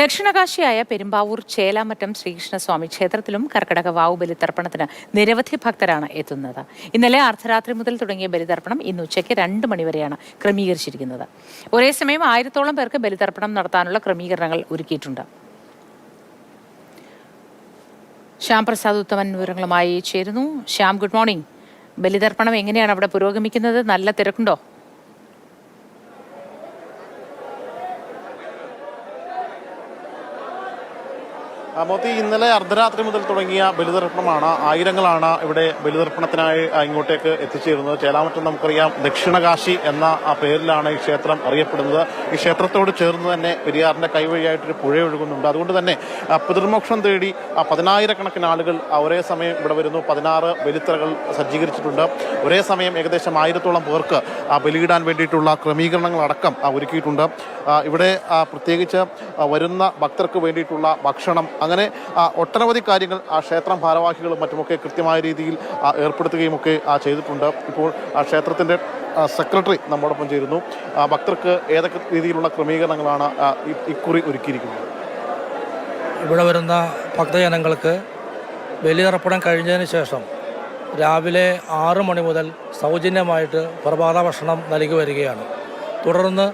ദക്ഷിണകാശിയായ പെരുമ്പാവൂർ ചേലാമറ്റം ശ്രീകൃഷ്ണസ്വാമി ക്ഷേത്രത്തിലും കർക്കിടക വാവു ബലിതർപ്പണത്തിന് നിരവധി ഭക്തരാണ് എത്തുന്നത്. ഇന്നലെ അർദ്ധരാത്രി മുതൽ തുടങ്ങിയ ബലിതർപ്പണം ഇന്ന് ഉച്ചയ്ക്ക് രണ്ട് മണിവരെയാണ് ക്രമീകരിച്ചിരിക്കുന്നത്. ഒരേ സമയം ആയിരത്തോളം പേർക്ക് ബലിതർപ്പണം നടത്താനുള്ള ക്രമീകരണങ്ങൾ ഒരുക്കിയിട്ടുണ്ട്. ശ്യാം പ്രസാദ് ഉത്തമൻ വിവരങ്ങളുമായി ചേരുന്നു. ശ്യാം ഗുഡ് മോർണിംഗ് ബലിതർപ്പണം എങ്ങനെയാണ് അവിടെ പുരോഗമിക്കുന്നത്? നല്ല തിരക്കുണ്ടോ? മോത്തി ഇന്നലെ അർദ്ധരാത്രി മുതൽ തുടങ്ങിയ ബലിതർപ്പണമാണ്. ആയിരങ്ങളാണ് ഇവിടെ ബലിതർപ്പണത്തിനായി ഇങ്ങോട്ടേക്ക് എത്തിച്ചേരുന്നത്. ചേലാമറ്റം നമുക്കറിയാം ദക്ഷിണകാശി എന്ന ആ പേരിലാണ് ഈ ക്ഷേത്രം അറിയപ്പെടുന്നത്. ഈ ക്ഷേത്രത്തോട് ചേർന്ന് തന്നെ പെരിയാറിന്റെ കൈവഴിയായിട്ടൊരു പുഴ ഒഴുകുന്നുണ്ട്. അതുകൊണ്ട് തന്നെ പിതൃമോക്ഷം തേടി ആ, പതിനായിരക്കണക്കിന് ആളുകൾ ഒരേ സമയം ഇവിടെ വരുന്നു. പതിനാറ് ബലിത്തറകൾ സജ്ജീകരിച്ചിട്ടുണ്ട്. ഒരേ സമയം ഏകദേശം ആയിരത്തോളം പേർക്ക് ആ, ബലിയിടാൻ വേണ്ടിയിട്ടുള്ള ക്രമീകരണങ്ങളടക്കം ഒരുക്കിയിട്ടുണ്ട്. ഇവിടെ പ്രത്യേകിച്ച് വരുന്ന ഭക്തർക്ക് വേണ്ടിയിട്ടുള്ള ഭക്ഷണം അങ്ങനെ ഒട്ടനവധി കാര്യങ്ങൾ ആ ക്ഷേത്രം ഭാരവാഹികളും മറ്റുമൊക്കെ കൃത്യമായ രീതിയിൽ ഏർപ്പെടുത്തുകയും ഒക്കെ ചെയ്തിട്ടുണ്ട്. ഇപ്പോൾ ആ ക്ഷേത്രത്തിന്റെ സെക്രട്ടറി നമ്മോടൊപ്പം ചേരുന്നു. ഭക്തർക്ക് ഏതൊക്കെ രീതിയിലുള്ള ക്രമീകരണങ്ങളാണ് ഇക്കുറി ഒരുക്കിയിരിക്കുന്നത്? ഇവിടെ വരുന്ന ഭക്തജനങ്ങൾക്ക് ബലിതർപ്പണം കഴിഞ്ഞതിന് ശേഷം രാവിലെ ആറ് മണി മുതൽ സൗജന്യമായിട്ട് പ്രഭാത ഭക്ഷണം നൽകി വരികയാണ്. തുടർന്ന്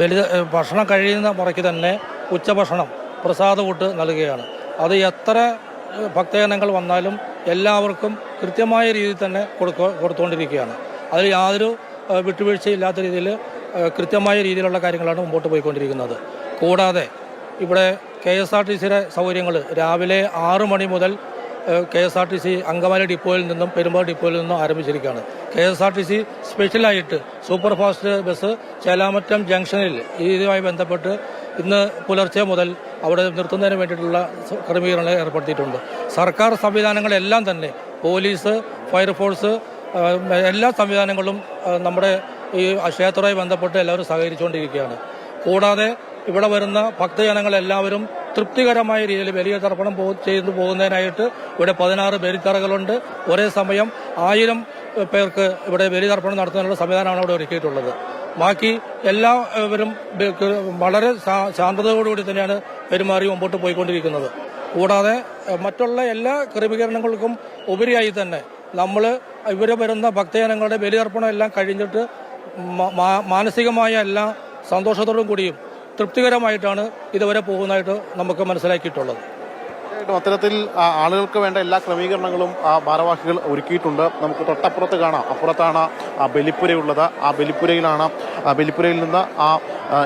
ബലി ഏഹ് ഭക്ഷണം കഴിയുന്ന മുറയ്ക്ക് തന്നെ ഉച്ചഭക്ഷണം പ്രസാദകൂട്ട് നൽകുകയാണ്. അത് എത്ര ഭക്തജനങ്ങൾ വന്നാലും എല്ലാവർക്കും കൃത്യമായ രീതിയിൽ തന്നെ കൊടുക്ക കൊടുത്തുകൊണ്ടിരിക്കുകയാണ് അതിൽ യാതൊരു വിട്ടുവീഴ്ചയില്ലാത്ത രീതിയിൽ കൃത്യമായ രീതിയിലുള്ള കാര്യങ്ങളാണ് മുമ്പോട്ട് പോയിക്കൊണ്ടിരിക്കുന്നത്. കൂടാതെ ഇവിടെ കെ എസ് ആർ ടി സിയുടെ സൗകര്യങ്ങൾ രാവിലെ ആറ് മണി മുതൽ K S R T C Angamaly ഡിപ്പോയിൽ നിന്നും പെരുമ്പാവൂർ ഡിപ്പോയിൽ നിന്നും ആരംഭിച്ചിരിക്കുകയാണ്. K S R T C സ്പെഷ്യലായിട്ട് സൂപ്പർ ഫാസ്റ്റ് ബസ് ചേലാമറ്റം ജംഗ്ഷനിൽ ഇതുമായി ബന്ധപ്പെട്ട് ഇന്ന് പുലർച്ചെ മുതൽ അവിടെ നിർത്തുന്നതിന് വേണ്ടിയിട്ടുള്ള ക്രമീകരണങ്ങൾ ഏർപ്പെടുത്തിയിട്ടുണ്ട്. സർക്കാർ സംവിധാനങ്ങളെല്ലാം തന്നെ പോലീസ് ഫയർഫോഴ്സ് എല്ലാ സംവിധാനങ്ങളും നമ്മുടെ ഈ ക്ഷേത്രവുമായി ബന്ധപ്പെട്ട് എല്ലാവരും സഹകരിച്ചുകൊണ്ടിരിക്കുകയാണ്. കൂടാതെ ഇവിടെ വരുന്ന ഭക്തജനങ്ങളെല്ലാവരും തൃപ്തികരമായ രീതിയിൽ വലിയ തർപ്പണം പോ ചെയ്തു പോകുന്നതിനായിട്ട് ഇവിടെ പതിനാറ് ബലിത്തറകളുണ്ട് ഒരേ സമയം ആയിരം പേർക്ക് ഇവിടെ ബലി തർപ്പണം നടത്തുന്നതിനുള്ള സംവിധാനമാണ് അവിടെ ഒരുക്കിയിട്ടുള്ളത്. ബാക്കി എല്ലാവരും വളരെ ശാന്തതയോടുകൂടി തന്നെയാണ് പെരുമാറി മുമ്പോട്ട് പോയിക്കൊണ്ടിരിക്കുന്നത്. കൂടാതെ മറ്റുള്ള എല്ലാ ക്രമീകരണങ്ങൾക്കും ഉപരിയായി തന്നെ നമ്മൾ ഇവരെ വരുന്ന ഭക്തജനങ്ങളുടെ ബലിയർപ്പണം എല്ലാം കഴിഞ്ഞിട്ട് മാനസികമായ എല്ലാ സന്തോഷത്തോടും കൂടിയും തൃപ്തികരമായിട്ടാണ് ഇതുവരെ പോകുന്നതായിട്ട് നമുക്ക് മനസ്സിലാക്കിയിട്ടുള്ളത്. അത്തരത്തിൽ ആളുകൾക്ക് വേണ്ട എല്ലാ ക്രമീകരണങ്ങളും ആ ഭാരവാഹികൾ ഒരുക്കിയിട്ടുണ്ട്. നമുക്ക് തൊട്ടപ്പുറത്ത് കാണാം. അപ്പുറത്താണ് ആ ബലിപ്പുരയുള്ളത്. ആ ബലിപ്പുരയിലാണ് ബലിപ്പുരയിൽ നിന്ന് ആ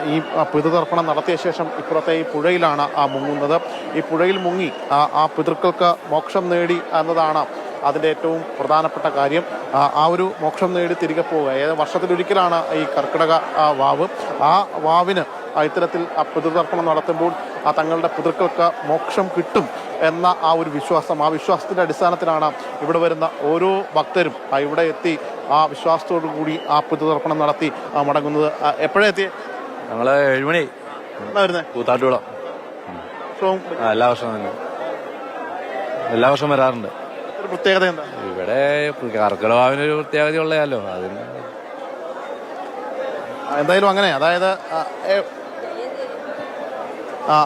ഈ പിതൃതർപ്പണം നടത്തിയ ശേഷം ഇപ്പുറത്തെ ഈ പുഴയിലാണ് ആ മുങ്ങുന്നത്. ഈ പുഴയിൽ മുങ്ങി ആ പിതൃക്കൾക്ക് മോക്ഷം നേടി എന്നതാണ് അതിന്റെ ഏറ്റവും പ്രധാനപ്പെട്ട കാര്യം. ആ, ഒരു മോക്ഷം നേടി തിരികെ പോവുക. ഏത് വർഷത്തിലൊരിക്കലാണ് ഈ കർക്കിടക വാവ്. ആ വാവിന് ഇത്തരത്തിൽ ആ പിതൃതർപ്പണം നടത്തുമ്പോൾ ആ തങ്ങളുടെ പിതൃക്കൾക്ക് മോക്ഷം കിട്ടും എന്ന ആ ഒരു വിശ്വാസം ആ വിശ്വാസത്തിന്റെ അടിസ്ഥാനത്തിലാണ് ഇവിടെ വരുന്ന ഓരോ ഭക്തരും ആ ഇവിടെ എത്തി ആ വിശ്വാസത്തോടു കൂടി ആ പിതൃതർപ്പണം നടത്തി ആ മടങ്ങുന്നത്. എപ്പോഴെത്തി ഞങ്ങൾ ഏഴുമണി വരുന്നത് കൂത്താട്ടുകുളം. എല്ലാ വർഷവും തന്നെ. എല്ലാ വർഷവും വരാറുണ്ട്. പ്രത്യേകത എന്താ? ഇവിടെ കർക്കിടവാവിന് ഒരു പ്രത്യേകത ഉള്ളതല്ലോ അതിന് എന്തായാലും അങ്ങനെ. അതായത്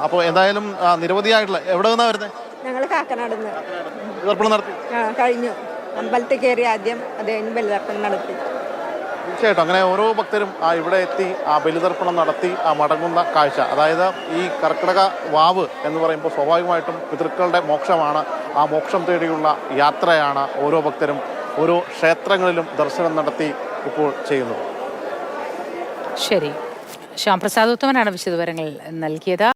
അപ്പോൾ എന്തായാലും നിരവധിയായിട്ടുള്ള എവിടെ നിന്നാ വരുന്നത് ഞങ്ങൾ കാക്കനാടുന്ന്. പിതൃതർപ്പണം നടത്തി. ആ കഴിഞ്ഞു. അമ്പലത്തിൽ കയറി ആദ്യം അതേ ബലിതർപ്പണം നടത്തി. തീർച്ചയായിട്ടും. അങ്ങനെ ഓരോ ഭക്തരും ആ ഇവിടെ എത്തി ആ ബലിതർപ്പണം നടത്തി ആ മടങ്ങുന്ന കാഴ്ച. അതായത് ഈ കർക്കിടക വാവ് എന്ന് പറയുമ്പോൾ സ്വാഭാവികമായിട്ടും പിതൃക്കളുടെ മോക്ഷമാണ്. ആ മോക്ഷം തേടിയുള്ള യാത്രയാണ് ഓരോ ഭക്തരും ഓരോ ക്ഷേത്രങ്ങളിലും ദർശനം നടത്തി ഇപ്പോൾ ചെയ്യുന്നത്. ശരി. ശ്യാം പ്രസാദ് ഉത്തമനാണ് വിശദവിവരങ്ങൾ നൽകിയത്.